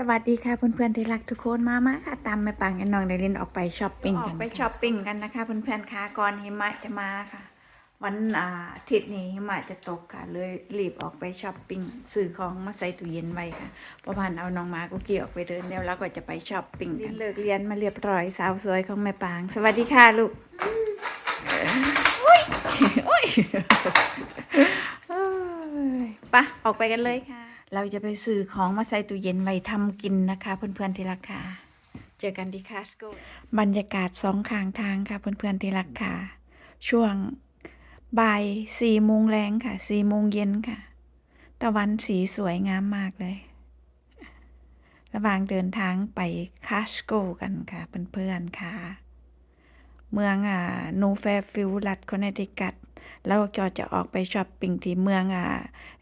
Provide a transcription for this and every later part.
สวัสดีค่ะเพื่อนๆที่รักทุกคนมามาค่ะ ตามแม่ปังกับน้องเดลินออกไปช้อปปิ้งกันออกไปช้อปปิ้งกันนะคะเพื่อนๆค่ะก่อนหิมะจะมาค่ะ วันอาทิตย์นี้หิมะจะตกค่ะ เลยรีบออกไปช้อปปิ้งซื้อของมาใส่ตู้เย็นไว้ค่ะประมาณเอาน้องมากุกี้ออกไปเดินแล้วเราก็จะไปช้อปปิ้งกันเลิกเรียนมาเรียบร้อยสาวสวยของแม่ปังสวัสดีค่ะลูกโอ้ยโอ้ยเอ้ยไปะออกไปกันเลยค่ะ เราจะไปซื้อของมาใส่ตู้เย็นไว้ทำกินนะคะ เพื่อนๆที่รักค่ะ เจอกันที่คาสโกบรรยากาศสองข้างทางค่ะ เพื่อนๆที่รักค่ะ ช่วงบ่ายสี่โมงแรงค่ะสี่โมงเย็นค่ะ ตะวันสีสวยงามมากเลย ระหว่างเดินทางไปคาสโกกันค่ะ เพื่อนๆค่ะ เมืองอ่าโนูแฟร์ฟิลด์รัฐคอนเนติคัตแล้วก็จะออกไปช้อปปิ้งที่เมืองอ่า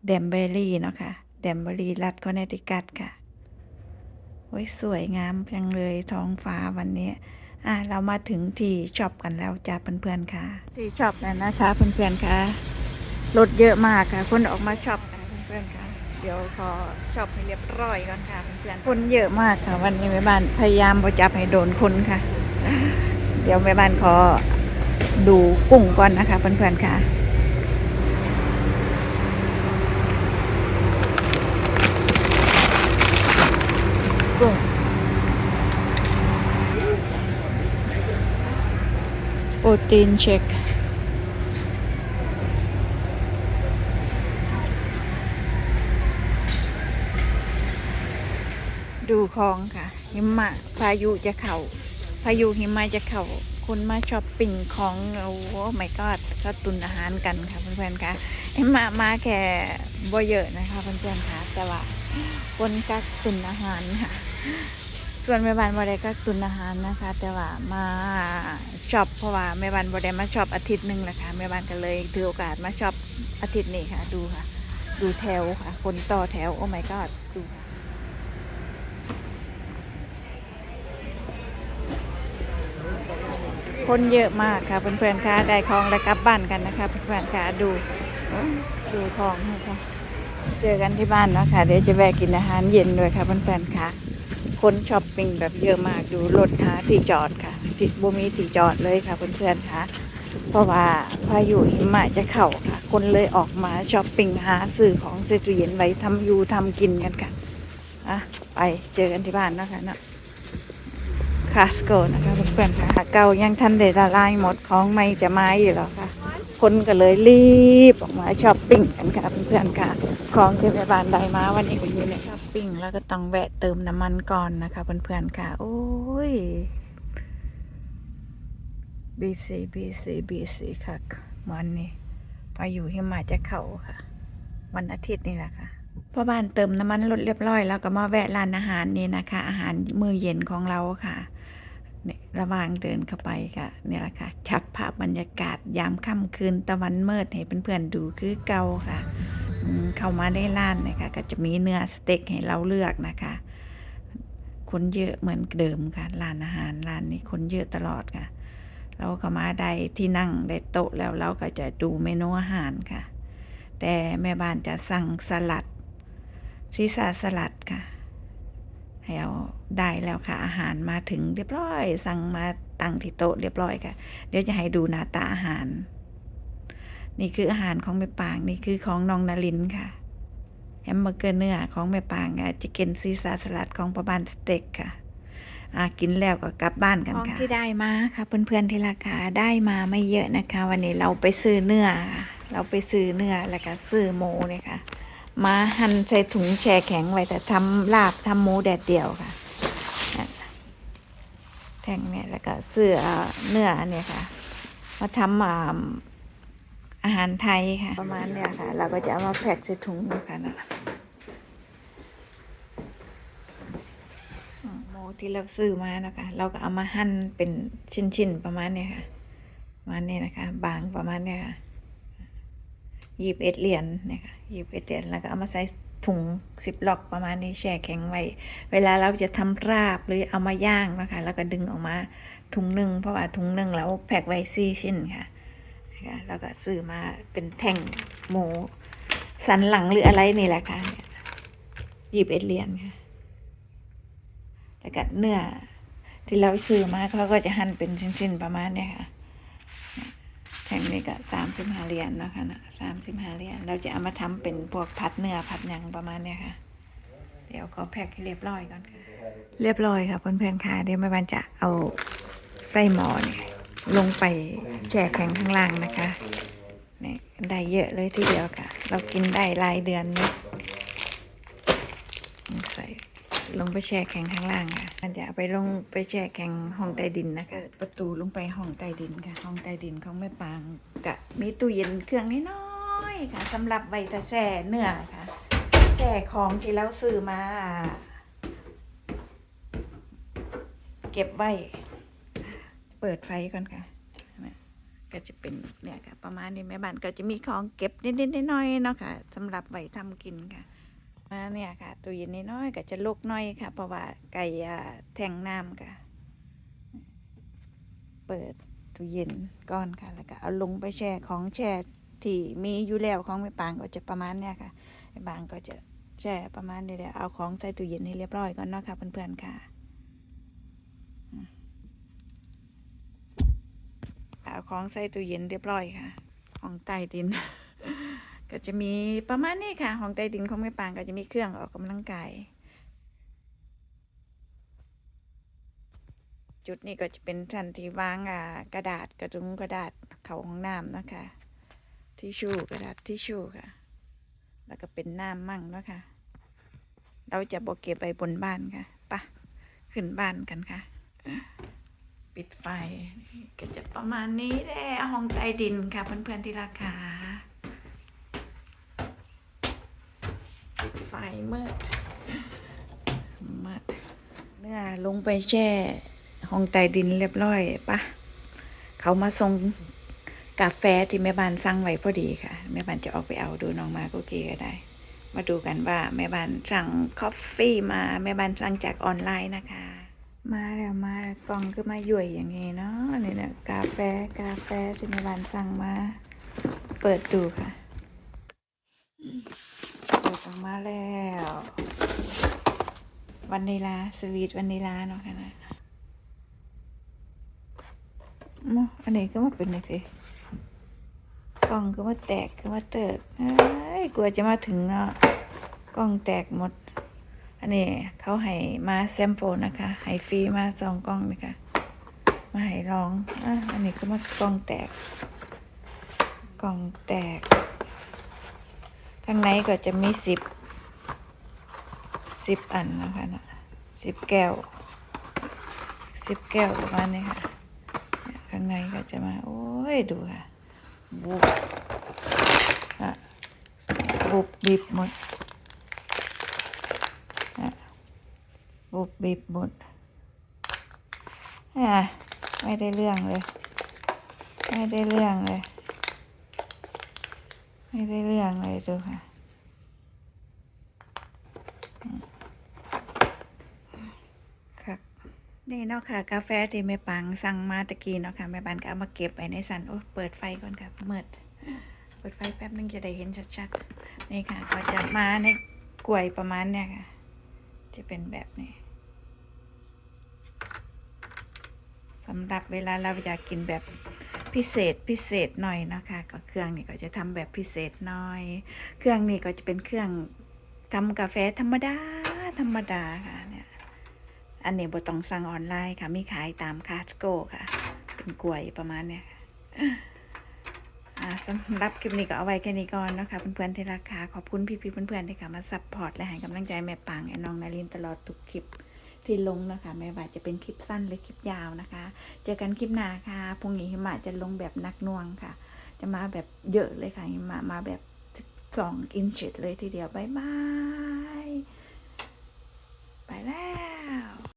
เดมเบอรี่เนาะค่ะ เดมเบอรีรัฐคอนเนติคัตค่ะโอ้ยสวยงามจังเลยท้องฟ้าวันนี้ อะ เรามาถึงที่ช็อปกันแล้วจ้าเพื่อนๆค่ะ ที่ช็อปแล้วนะคะเพื่อนๆค่ะรถเยอะมากค่ะ คนออกมาช็อปกันเพื่อนๆค่ะ เดี๋ยวขอช็อปให้เรียบร้อยก่อนค่ะเพื่อนๆคนเยอะมากค่ะ วันนี้แม่บ้านพยายามประจับให้โดนคนค่ะ เดี๋ยวแม่บ้านขอดูกุ้งก่อนนะคะเพื่อนๆค่ะ กุ้งโปรตีนเช็คดูคลองค่ะ หิมะพายุจะเข่าพายุหิมะจะเข่าคนมาช้อปปิ้งของโอ้โหไม่ก็ก็ตุนอาหารกันค่ะเพื่อนๆค่ะหิมะมาแค่บ่เยอะนะคะเพื่อนๆค่ะแต่ว่า คนกักตุนอาหารค่ะ ส่วนแม่บ้านบ่ได้กักตุนอาหารนะคะ แต่ว่ามาช็อปเพราะว่าแม่บ้านบ่ได้มาช็อปอาทิตย์หนึ่งแหละค่ะแม่บ้านก็เลยถือโอกาสมาช็อปอาทิตย์นี้ค่ะ ดูค่ะ ดูแถวค่ะ คนต่อแถวโอ้ my god ดูคนเยอะมากค่ะเพื่อนๆค่ะได้ของแล้วกลับบ้านกันนะคะเพื่อนๆค่ะดูดูของนะคะ เจอกันที่บ้านเนาะค่ะเดี๋ยวจะแวะกินอาหารเย็นด้วยค่ะเพื่อนๆค่ะ คนช้อปปิ้งแบบเยอะมากดูรถหาที่จอดค่ะที่บ่มีที่จอดเลยค่ะเพื่อนๆค่ะ เพราะว่าพายุหิมะจะเข้าค่ะ คนเลยออกมาช้อปปิ้งหาซื้อของเซตูเย็นไว้ทำอยูทำกินกันค่ะอะไปเจอกันที่บ้านเนาะคะเนาะคาสโกนะคะเพื่อนๆค่ะเก่ายังทันเดละลายหมดของไม่จะไมาอยู่แล้วค่ะ คนก็เลยรีบออกมาช้อปปิ้งกันค่ะเพื่อนๆค่ะ ของที่แม่บ้านได้มาวันนี้ก็อยู่ในช้อปปิ้งแล้วก็ต้องแวะเติมน้ำมันก่อนนะคะเพื่อนๆค่ะ โอ้ย BC BC BC ค่ะวันนี้พายุหิมะจะเข้าค่ะ วันอาทิตย์นี่แหละค่ะพ่อบ้านเติมน้ำมันรถเรียบร้อยแล้วก็มาแวะร้านอาหารนี่นะคะ อาหารมื้อเย็นของเราค่ะเนี่ยระหว่างเดินเข้าไปค่ะนี่แหละค่ะชัดภาพบรรยากาศยามค่ำคืนตะวันมืดให้เพื่อนๆดูคือเก่าค่ะ เข้ามาได้ร้านนะคะ ก็จะมีเนื้อสเต็กให้เราเลือกนะคะ คนเยอะเหมือนเดิมค่ะร้านอาหารร้านนี้คนเยอะตลอดค่ะ เราก็มาได้ที่นั่งได้โต๊ะแล้วเราก็จะดูเมนูอาหารค่ะ แต่แม่บ้านจะสั่งสลัดซีซ่าสลัดค่ะให้เอาได้แล้วค่ะ อาหารมาถึงเรียบร้อย สั่งมาตั้งที่โต๊ะเรียบร้อยค่ะ เดี๋ยวจะให้ดูหน้าตาอาหาร นี่คืออาหารของแม่ปางนี่คือของน้องนารินค่ะแฮมเบอร์เกอร์เนื้อของแม่ปางอะจะกินซีซาสลัดของประบานสเต็กค่ะอ่ากินแล้วก็กลับบ้านกันค่ะที่ได้มาค่ะเพื่อนๆที่ราคาได้มาไม่เยอะนะคะ วันนี้เราไปซื้อเนื้อเราไปซื้อเนื้อแล้วก็ซื้อหมูเนี่ยค่ะ มาหั่นใส่ถุงแช่แข็งไว้แต่ทำลาบทำหมูแดดเดียวค่ะแท่งเนี่ยแล้วก็ซื้อเนื้อเนี่ยค่ะมาทำ อ่าอาหารไทยค่ะ ประมาณเนี่ยค่ะ เราก็จะเอามาแพ็คใส่ถุงนะคะนะอืมหมูที่เราซื้อมานะคะ เราก็เอามาหั่นเป็นชิ้นๆประมาณเนี้ยค่ะประมาณนี้นะคะ บางประมาณเนี้ยค่ะยีบเอ็ดเหรียญเนี่ยค่ะยีบเอ็ดเหรียญแล้วก็เอามาใส่ถุงสิบล็อกประมาณนี้แช่แข็งไว้ เวลาเราจะทำราบหรือเอามาย่างนะคะ แล้วก็ดึงออกมาถุงหนึ่งเพราะว่าถุงหนึ่งเราแพ็คไว้สี่ชิ้นค่ะ นะแล้วก็ซื้อมาเป็นแท่งหมูสันหลังหรืออะไรนี่แหละค่ะยีบเอ็ดเหรียญค่ะแล้วก็เนื้อที่เราซื้อมาเขาก็จะหั่นเป็นชิ้นๆประมาณเนี้ยค่ะแท่งนี้ก็สามสิบห้าเหรียญเนะคะนะสามสิบห้าเหรียญเราจะเอามาทำเป็นพวกผัดเนื้อผัดหยังประมาณเนี้ยค่ะ เดี๋ยวขอแพ็คให้เรียบร้อยก่อนค่ะ เรียบร้อยค่ะเพื่อนๆค่ะเดี๋ยวแม่บ้านจะเอาไส้หมอเนี่ย ลงไปแช่แข็งข้างล่างนะคะนี่ได้เยอะเลยทีเดียวค่ะ เรากินได้รายเดือนเนี่ยใส่ลงไปแช่แข็งข้างล่างค่ะมันจะไปลงไปแช่แข็งห้องใต้ดินนะคะ ประตูลงไปห้องใต้ดินค่ะ ห้องใต้ดินของแม่ปางกะมีตู้เย็นเครื่องน้อยๆค่ะสำหรับไว้แต่แช่เนื้อค่ะ แช่ของที่เราซื้อมา เก็บไว้ เปิดไฟก่อนค่ะ ก็จะเป็นเนี่ยค่ะ ประมาณนี้แม่บ้านก็จะมีของเก็บนิดๆน้อยๆเนาะค่ะสำหรับไว้ทำกินค่ะมาเนี่ยค่ะตู้เย็นน้อยๆก็จะลกน้อยค่ะ เพราะว่าไก่แทงน้ำค่ะ เปิดตู้เย็นก่อนค่ะ แล้วก็เอาลงไปแช่ของแช่ที่มีอยู่แล้วของแม่ปางก็จะประมาณเนี่ยค่ะแม่ปางก็จะแช่ประมาณนี้แหละเอาของใส่ตู้เย็นให้เรียบร้อยก่อนเนาะค่ะเพื่อนๆค่ะ เอาของใส่ตู้เย็นเรียบร้อยค่ะ ของใต้ดิน ก็จะมีประมาณนี้ค่ะ ของใต้ดินของแม่ปางก็จะมีเครื่องออกกำลังกาย จุดนี้ก็จะเป็นชั้นที่วางอ่ากระดาษกระดุงกระดาษเขาห้องน้ำนะคะ ทิชชู่กระดาษทิชชู่ค่ะ แล้วก็เป็นน้ำมั่งนะคะเราจะบอกเก็บไปบนบ้านค่ะปะขึ้นบ้านกันค่ะ ปิดไฟก็จะประมาณนี้แหละห้องใต้ดินค่ะเพื่อนๆที่ราคาปิดไฟมืดมืดเนื้อลงไปแช่ห้องใต้ดินเรียบร้อยปะเขามาส่งกาแฟที่แม่บ้านสั่งไว้พอดีค่ะ แม่บ้านจะออกไปเอาดูน้องมาโกกีก็ได้ มาดูกันว่าแม่บ้านสั่งคอฟฟี่มาแม่บ้านสั่งจากออนไลน์นะคะ มาแล้วมาแล้วกล่องก็มาหย่วยอย่างงี้เนาะนี่นะกาแฟกาแฟที่แม่บ้านสั่งมา เปิดดูค่ะ เปิดออกมาแล้ววานิลาสวีทวานิลาเนาะค่ะนะมออันนี้ก็มาเป็นนี่สิกล่องก็มาแตกก็มาเติกเอ้ยกลัวจะมาถึงเนาะกล้องแตกหมด อันนี้เขาให้มาแซมโปนะคะให้ฟรีมาสองกล้องนะคะ มาให้ลองอะอันนี้ก็มากล้องแตก กล่องแตก ข้างในก็จะมีสิบสิบอันนะคะนะสิบแก้วสิบแก้วประมาณนี้ค่ะ ข้างในก็จะมา โอ้ย ดูค่ะบุบอะบุบบิบหมด บุบบิบหมดอะไม่ได้เรื่องเลย ไม่ได้เรื่องเลย ไม่ได้เรื่องเลยดูค่ะครับนี่เนาะค่ะ กาแฟที่แม่ปังสั่งมาตะกี้เนาะค่ะแม่ปันก็เอามาเก็บไว้ในสันโอ้เปิดไฟก่อนครับมืดเปิดไฟแป๊บนึงจะได้เห็นชัดๆนี่ค่ะก็จะมาในกล้วยประมาณเนี่ยค่ะ จะเป็นแบบนี้ สำหรับเวลาเราอยากกินแบบพิเศษพิเศษหน่อยนะคะก็เครื่องนี่ก็จะทำแบบพิเศษหน่อย เครื่องนี้ก็จะเป็นเครื่องทำกาแฟธรรมดาธรรมดาค่ะเนี่ยอันนี้บต้องสั่งออนไลน์ค่ะมีขายตามคาสโกค่ะ เป็นกล้วยประมาณเนี่ยสำหรับคลิปนี้ก็เอาไว้แค่นี้ก่อนนะคะเพื่อนๆที่ราคาขอบคุณพี่ๆเพื่อนๆที่ค่ะมาซัพพอร์ตและให้กำลังใจแม่ปางไอ้น้องนารินตลอดทุกคลิป ที่ลงนะคะ ไม่ว่าจะเป็นคลิปสั้นหรือคลิปยาวนะคะ เจอกันคลิปหน้าค่ะพรุ่งนี้หิมะจะลงแบบนักน่วงค่ะ จะมาแบบเยอะเลยค่ะหิมะมาแบบสองอินชิเลยทีเดียวบายบาย ไปแล้ว